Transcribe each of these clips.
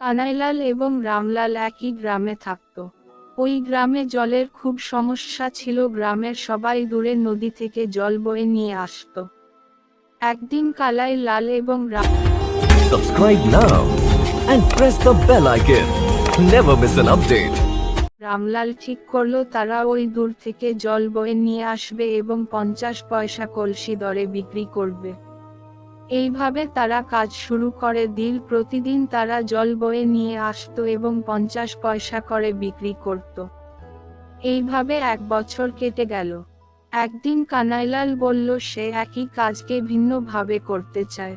কানাইলাল এবং রামলাল একই গ্রামে থাকত ওই গ্রামে জলের খুব সমস্যা ছিল গ্রামের সবাই দূরে নদী থেকে জল বয়ে নিয়ে আসতো একদিন কালাই লাল এবং Ram Subscribe now and press the bell icon. Never miss an update. Ramlal ঠিক করল তারা ওই দূর থেকে জল বয়ে নিয়ে আসবে এবং পঞ্চাশ পয়সা কলসি দরে বিক্রি করবে এইভাবে তারা কাজ শুরু করে দিল। প্রতিদিন তারা জল বয়ে নিয়ে আসতো এবং পঞ্চাশ পয়সা করে বিক্রি করত। এইভাবে এক বছর কেটে গেল। একদিন কানাইলাল বলল, সে একই কাজকে ভিন্নভাবে করতে চায়।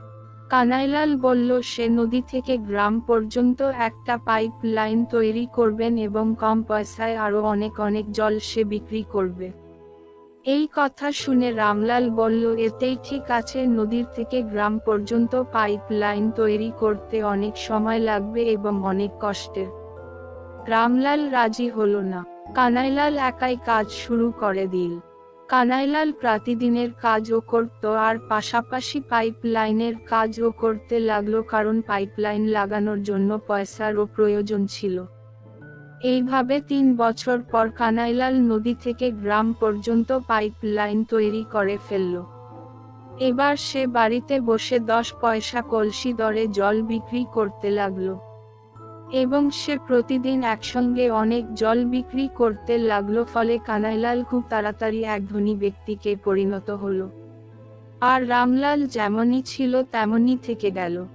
কানাইলাল বলল, সে নদী থেকে গ্রাম পর্যন্ত একটা পাইপ লাইন তৈরি করবেন এবং কম পয়সায় আরও অনেক অনেক জল সে বিক্রি করবে। এই কথা শুনে রামলাল বলল, এতেই ঠিক আছে, নদীর থেকে গ্রাম পর্যন্ত পাইপ লাইন তৈরি করতে অনেক সময় লাগবে এবং অনেক কষ্টের। রামলাল রাজি হলো না। কানাইলাল একাই কাজ শুরু করে দিল। কানাইলাল প্রতিদিনের কাজও করত, আর পাশাপাশি পাইপ লাইনের কাজও করতে লাগল, কারণ পাইপলাইন লাগানোর জন্য পয়সারও প্রয়োজন ছিল। এইভাবে তিন বছর পর কানাইলাল নদী থেকে গ্রাম পর্যন্ত পাইপ লাইন তৈরি করে ফেলল। এবার সে বাড়িতে বসে দশ পয়সা কলসি দরে জল বিক্রি করতে লাগল। এবং সে প্রতিদিন একসঙ্গে অনেক জল বিক্রি করতে লাগল, ফলে কানাইলাল খুব তাড়াতাড়ি এক ধনী ব্যক্তিকে পরিণত হলো। আর রামলাল যেমনই ছিল তেমনই থেকে গেল।